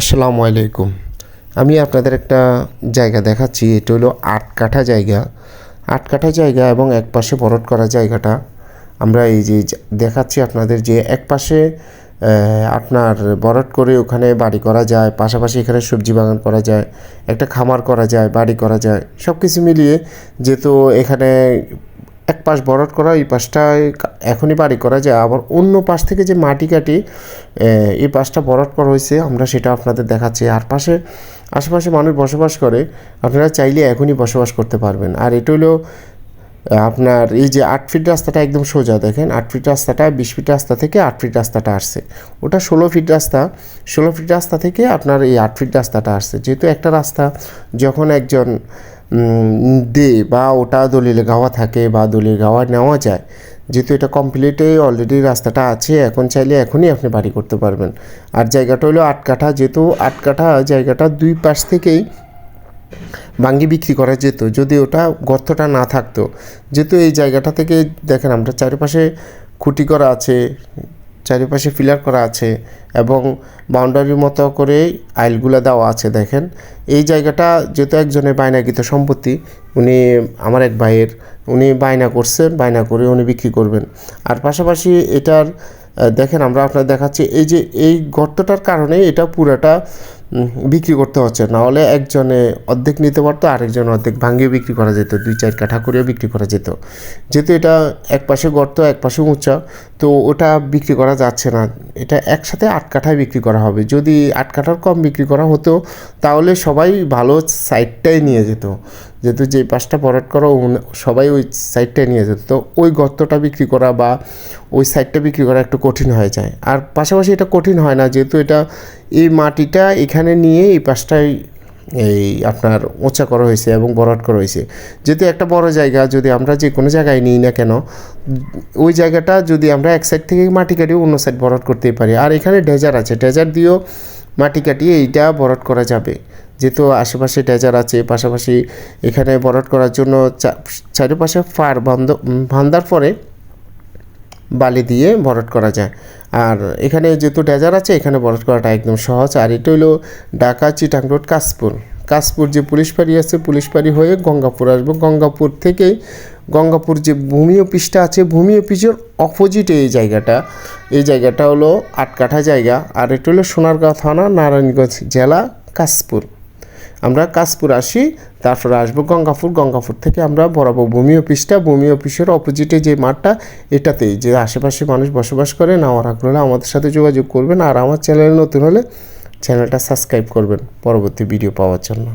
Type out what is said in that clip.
আসসালামু আলাইকুম। আমি আপনাদের একটা জায়গা দেখাচ্ছি, এটা হলো আট কাঠা জায়গা। আট কাঠা জায়গা এবং এক পাশে বরট করা জায়গাটা। আমরা এই যে দেখাচ্ছি আপনাদের যে এক পাশে আপনার বরট করে ওখানে বাড়ি করা যায়, পাশাপাশি এখানে সবজি বাগান করা যায়, একটা খামার করা যায়, বাড়ি করা যায়। সব কিছু মিলিয়ে যেহেতু এখানে এক পাশ বরট করা এই পাশটায় এখনই বাড়ি করা যায়। আবার অন্য পাশ থেকে যে মাটি কাটি এই পাশটা বরট করা হয়েছে, আমরা সেটা আপনাদের দেখাচ্ছি। আর পাশে, আশেপাশে মানুষ বসবাস করে, আপনারা চাইলে এখনই বসবাস করতে পারবেন। আর এটা হলো আপনার এই যে আট ফিট রাস্তাটা একদম সোজা, দেখেন, আট ফিট রাস্তাটা, বিশ ফিট রাস্তা থেকে আট ফিট রাস্তাটা আসছে। ওটা ষোলো ফিট রাস্তা, ষোলো ফিট রাস্তা থেকে আপনার এই আট ফিট রাস্তাটা আসছে। যেহেতু একটা রাস্তা, যখন একজন দে বা ওটা দলিলে গাওয়া থাকে বা দলিল গাওয়া নেওয়া যায়। যেহেতু এটা কমপ্লিটে অলরেডি রাস্তাটা আছে, এখন চাইলে এখনই আপনি বাড়ি করতে পারবেন। আর জায়গাটা হলো আট কাঠা, যেহেতু আট কাঠা জায়গাটা দুই পাশ থেকেই ভাঙ্গি বিক্রি করা যেত। যদি ওটা গর্তটা না থাকতো, যেহেতু এই জায়গাটা থেকে দেখেন আমরা চারিপাশে খুঁটি করা আছে চারিপাশে ফিলার করা আছে এবং বাউন্ডারির মতো করে আইলগুলো দেওয়া আছে, দেখেন। এই জায়গাটা যেহেতু একজনের বায়নাকৃত সম্পত্তি, উনি আমার এক ভাইয়ের, উনি বায়না করছেন বায়না করে উনি বিক্রি করবেন। আর পাশাপাশি এটার দেখেন আমরা আপনার দেখাচ্ছি, এই যে এই গর্তটার কারণে এটা পুরাটা বিক্রি করতে হচ্ছে। না হলে একজনে অর্ধেক নিতে পারতো আরেকজন অর্ধেক ভাঙিয়ে বিক্রি করা যেত, দুই চার কাঠা করেও বিক্রি করা যেত। যেহেতু এটা এক পাশে গর্ত, এক পাশে উঁচা, তো ওটা বিক্রি করা যাচ্ছে না। এটা একসাথে আট কাঠায় বিক্রি করা হবে। যদি আট কাঠার কম বিক্রি করা হতো, তাহলে সবাই ভালো সাইডটাই নিয়ে যেত। যেহেতু যে পাশটা ভরাট করা সবাই ওই সাইডটাই নিয়ে যেত। তো ওই গর্তটা বিক্রি করা বা ওই সাইডটা বিক্রি করা একটু কঠিন হয়ে যায়। আর পাশাপাশি এটা কঠিন হয় না, যেহেতু এটা এই মাটিটা এখানে নিয়ে এই পাশটায় এই আপনার উঁচা করা হয়েছে এবং বরাট করা হয়েছে। যেহেতু একটা বড় জায়গা, যদি আমরা যে কোনো জায়গায় নিই না কেন, ওই জায়গাটা যদি আমরা এক সাইড থেকে মাটি কাটিয়ে অন্য সাইড বরাট করতেই পারি। আর এখানে ডেজার আছে ডেজার দিয়েও মাটি কাটিয়ে এইটা বরাট করা যাবে। যেহেতু আশেপাশে ডেজার আছে, পাশাপাশি এখানে বরাট করার জন্য চারিপাশে ফার বান্ধ বান্ধার পরে বালি দিয়ে ভরাট করা যায়। আর এখানে যেহেতু ডেজার আছে, এখানে ভরাট করাটা একদম সহজ। আর এটা হলো ঢাকা চিটাং রোড, কাশপুর। কাশপুর যে পুলিশ পাড়ি আছে, পুলিশ পাড়ি হয়ে গঙ্গাপুর আসব। গঙ্গাপুর থেকেই গঙ্গাপুর যে ভূমি অফিসটা আছে, ভূমি অফিসের অপোজিটে এই জায়গাটা। এই জায়গাটা হলো আটকাঠা জায়গা। আর এটা হলো সোনারগাঁও থানা, নারায়ণগঞ্জ জেলা, কাশপুর। আমরা কাশপুর আসি, তারপর আসব গঙ্গাপুর গঙ্গাপুর থেকে আমরা বরাবর ভূমি অফিসটা, ভূমি অফিসের অপোজিটে যে মাঠটা, এটাতেই। যে আশেপাশে মানুষ বসবাস করে নেওয়ার আগ্রহ আমাদের সাথে যোগাযোগ করবেন। আর আমার চ্যানেল নতুন হলে চ্যানেলটা সাবস্ক্রাইব করবেন, পরবর্তী ভিডিও পাওয়ার জন্য।